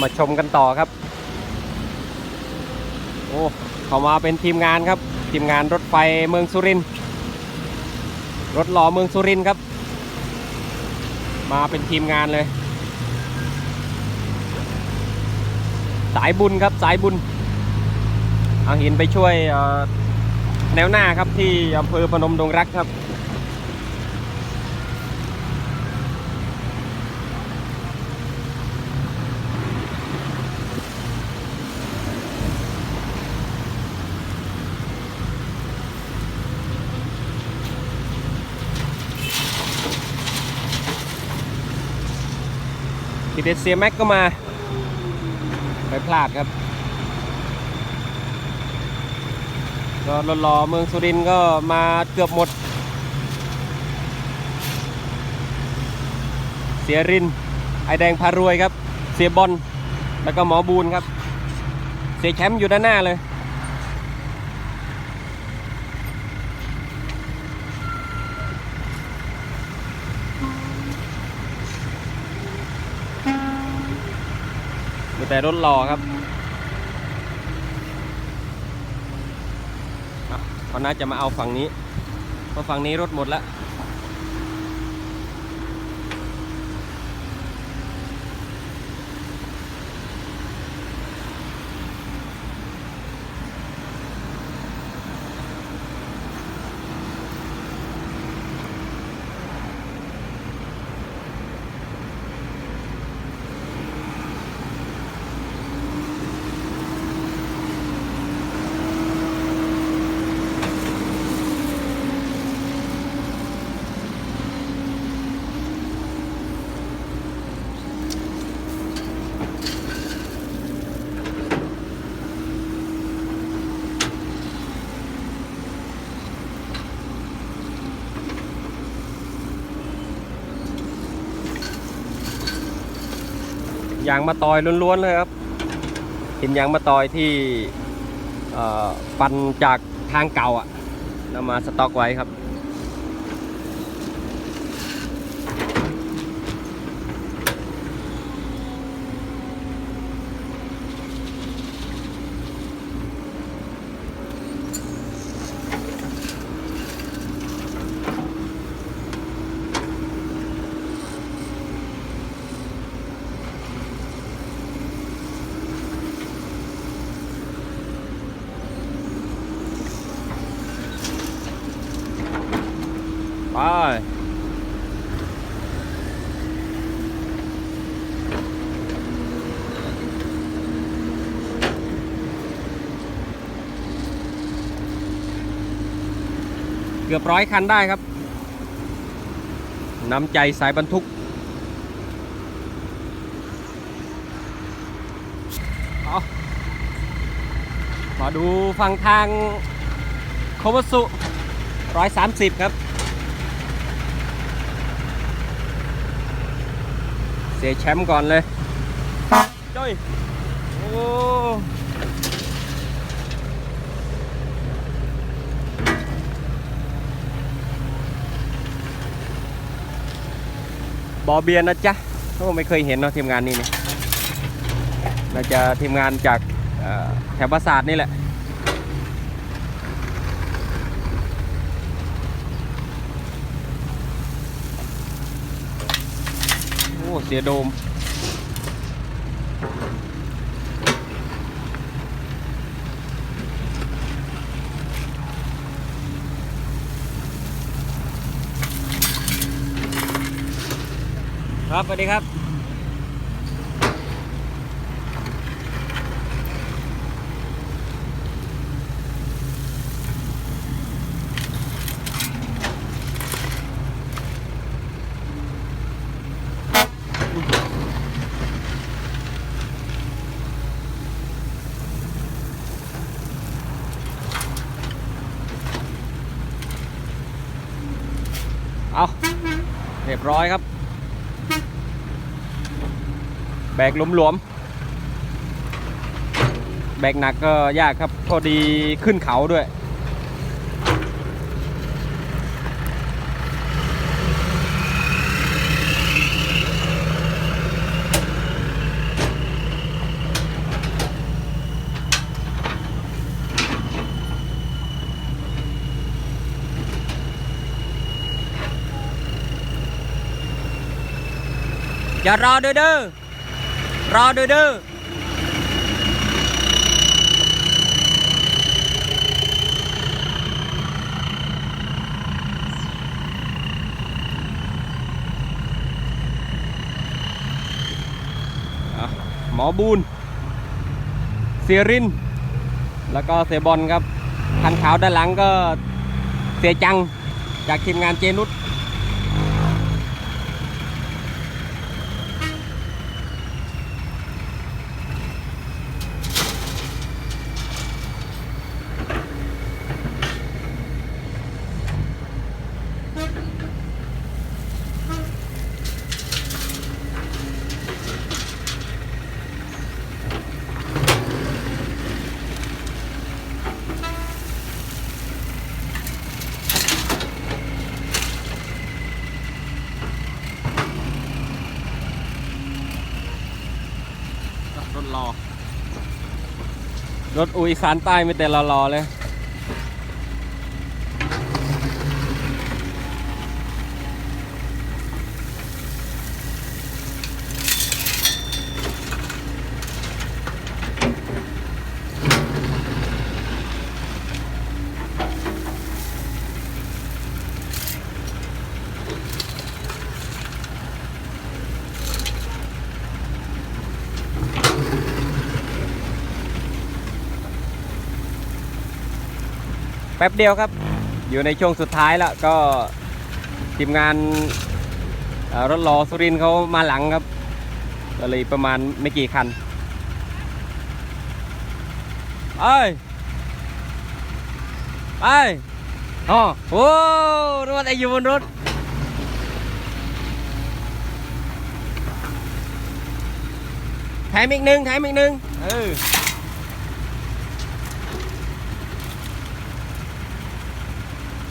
มาชมกันต่อครับ โอ้เขามาเป็นทีมงานครับ ทีมงานรถไฟเมืองสุรินทร์รถหล่อเมืองสุรินทร์ครับ มาเป็นทีมงานเลย สายบุญครับสายบุญเอาหินไปช่วยแนวหน้าครับที่อำเภอพนมดงรักครับ เดเซียแม็กก็มา ไปพลาดครับ ก็รอๆเมืองสุรินก็มาเกือบหมด เสียริน ไอแดงพารวยครับ เสียบอล แล้วก็หมอบูนครับ เสียแชมป์อยู่ด้านหน้าเลย มีแต่รถรอครับเขาน่าจะมาเอาฝั่งนี้เพราะฝั่งนี้รถหมดแล้ว ยางมาตอยล้วนๆเลยครับหินยางมาตอยที่ปั่นจากทางเก่าอะนำมาสต็อกไว้ครับ ไป เกือบร้อยคันได้ครับ น้ำใจสายบรรทุกมาดูฝั่งทางโควัสุร้อยสามสิบครับ เสียแชมป์ก่อนเลย จ้อย โอ้บ อเบียนนะจ๊ะโอ้ไม่เคยเห็นเนาะทีมงานนี้นี่น่าจะทีมงานจากแถวปราสาทนี่แหละ โอ้ เสียโดม ครับสวัสดีครับ เอาเรียบร้อยครับ แบกหลวมๆ แบกหนักก็ยากครับ พอดีขึ้นเขาด้วย อย่ารอเด้อ รอเด้อเด้ออะหมอบูนเสียริน แล้วก็เสียบอลครับ คันขาวด้านหลังก็เสียจัง จากทีมงานเจนุส รถรอ รถอุยสานใต้ไม่แต่รอรอเลย ป๊บเดียวครับ อยู่ในช่วงสุดท้ายแล้วก็ทีมงานรถรอสุรินเขามาหลังครับก็เลยประมาณไม่กี่คันไปไปอ๋อโอ้รถไออยู่บนรถแถมอีกหนึ่งแถมอีกหนึ่งเออ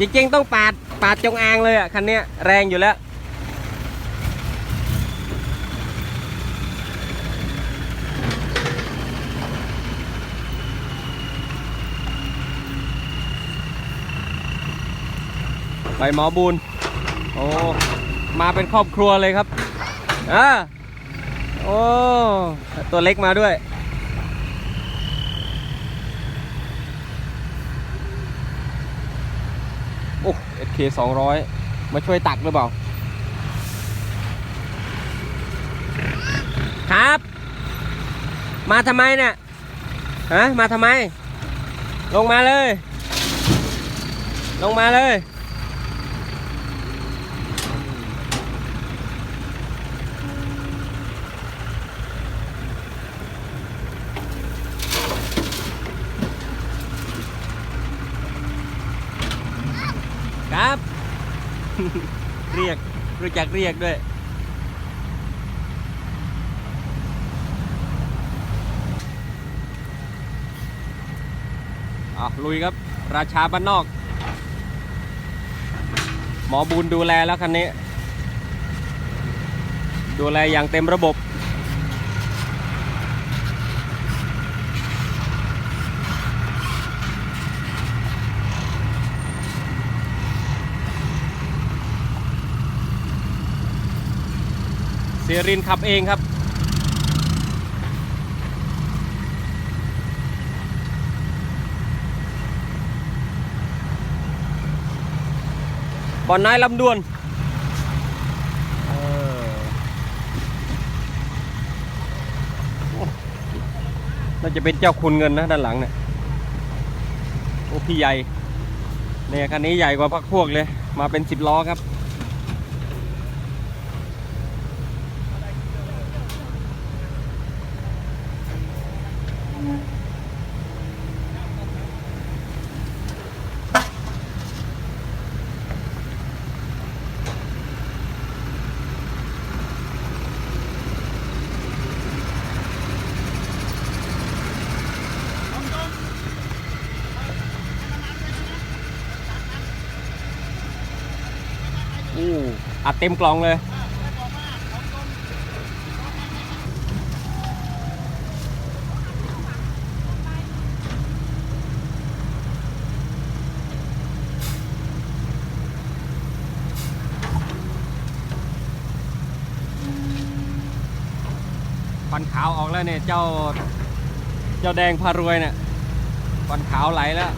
จริงๆต้องปาดปาดจงอางเลยอะคันนี้แรงอยู่แล้ว ไปหมอบูนโอ้มาเป็นครอบครัวเลยครับอ่าโอ้ตัวเล็กมาด้วย โอ้ เอเคสองร้อยมาช่วยตักหรือเปล่า ครับ มาทำไมเนี่ยฮะมาทำไม ลงมาเลย ลงมาเลย ครับ เรู้จักเรียกด้วย อะลุยครับ ราชาบ้านนอก หมอบูนดูแลแล้วคันนี้ ดูแลอย่างเต็มระบบ สียรินขับเองครับบอลนายลำดวนน่าจะเป็นเจ้าคุณเงินนะด้านหลังเนี่ยโอ้พี่ใหญ่เนี่ยคันนี้ใหญ่กว่าพักพวกเลย มาเป็นสิบล้อครับ อู้อัดเต็มกล่องเลย ควันขาวออกแล้วเนี่ย เจ้า เจ้าแดงพารวยเนี่ย ควันขาวไหลแล้ว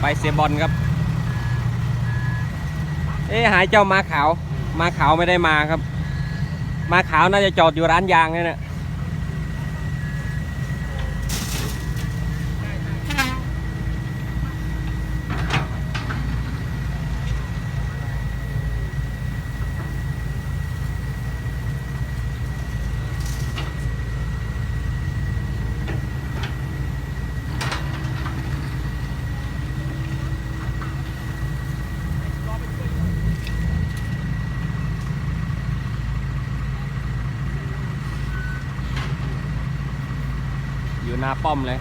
ไปเซบอลครับ เอ๊หายเจ้ามาขาว มาขาวไม่ได้มาครับ มาขาวน่าจะจอดอยู่ร้านยางนี่ยนะ อยู่หน้าป้อมเลย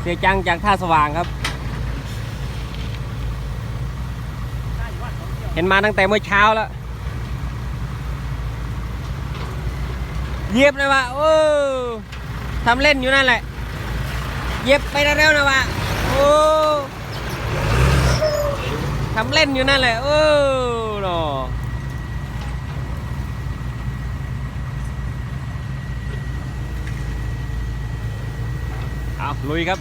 เสียจังจากท่าสว่างครับ เห็นมาตั้งแต่เมื่อเช้าแล้วเหยียบเลยว่ะโอ้ทำเล่นอยู่นั่นแหละ เย็บไปเร็วๆนะวะโอ้ทำเล่นอยู่นั่นแหละโอ้หนอเอาลุยครับ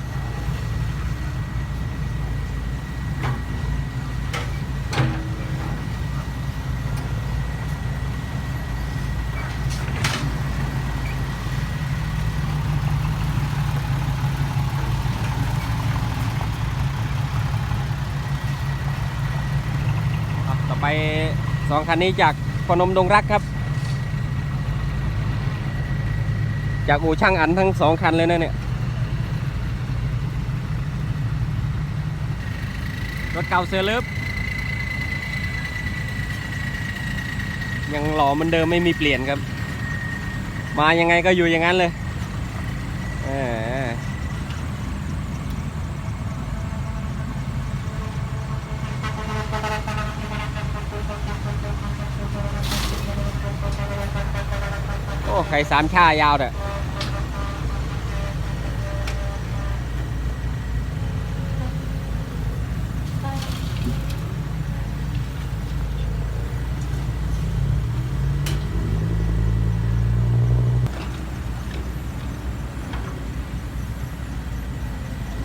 ต่อไป สองคันนี้จากพนมดงรักครับ จากอู่ช่างอันทั้งสองคันเลยนะเนี่ย รถเก่าเซเลบยังหล่อเหมือนเดิมไม่มีเปลี่ยนครับ มายังไงก็อยู่อย่างนั้นเลยเออ โอ้ไข่สามชายาวเด้อ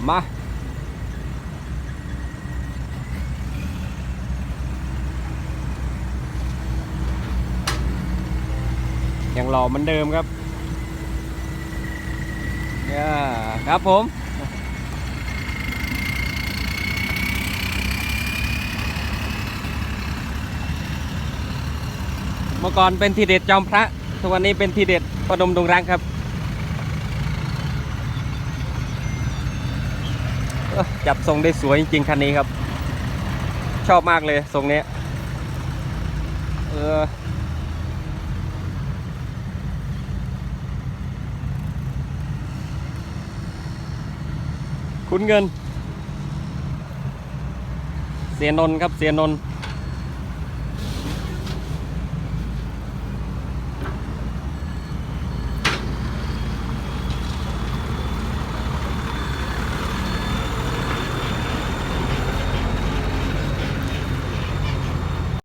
มา ยังหล่อเหมือนเดิมครับย่ครับผมเมื่อก่อนเป็นทีเด็ดจอมพระ ทุกวันนี้เป็นทีเด็ดประดมดงรังครับ จับทรงได้สวยจริงๆคันนี้ครับ ชอบมากเลยทรงนี้ เออ คุณเงิน เสียนนครับเสียนน